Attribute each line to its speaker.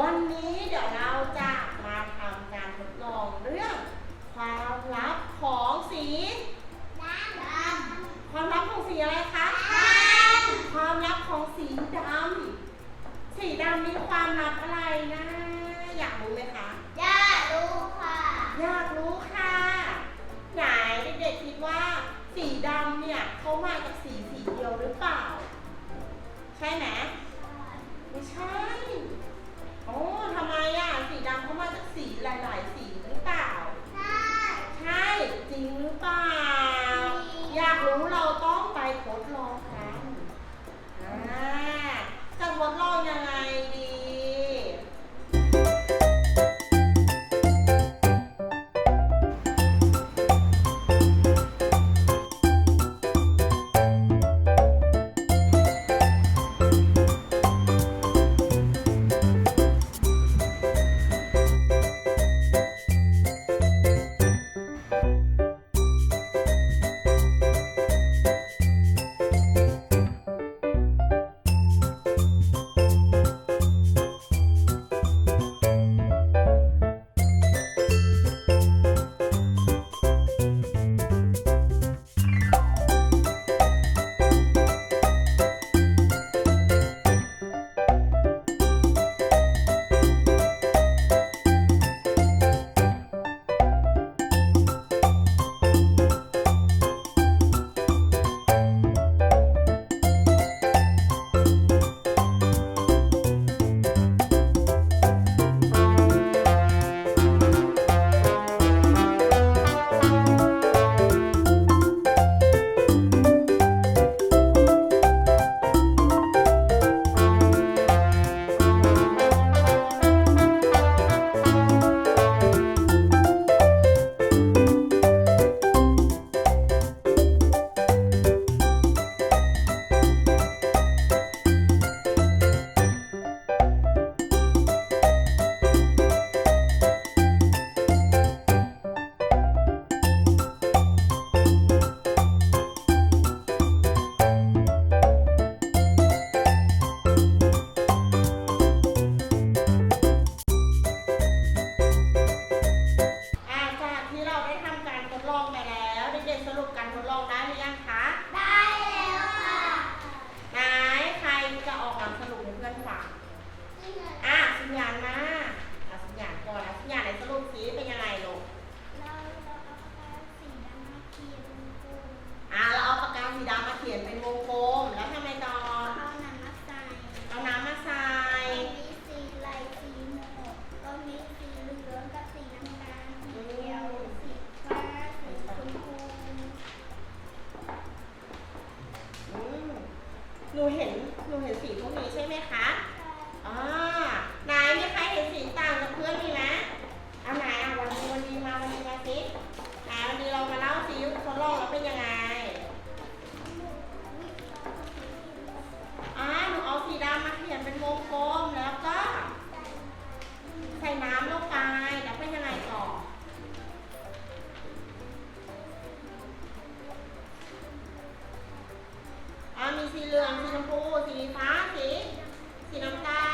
Speaker 1: วั
Speaker 2: นนี้เดี๋ยวเราจะมาทำการทดลองเรื่องความลับของสี
Speaker 1: ดำ
Speaker 2: ความลับของสีอะไรคะความลับของสีดำสีดำมีความลับอะไรนะ อยากรู้ไหมคะ
Speaker 1: อยากรู้ค
Speaker 2: ่ะไหนเด็กๆคิดว่า สีดำเนี่ยเขามาจากสีสีเดียวหรือเปล่า ใช่ไหมไม่ใช่ หนูเห็นหนูเห็นสีพวกนี้ใช่ไหมคะอ๋อไหนมีใครเห็นสีต่างกับเพื่อนมีไหมเอาไหนเอาวันนี้วันนี้มาวันนี้มาสิ สีเหลือง สีชมพู สีฟ้า สี
Speaker 1: สีน้ำตาล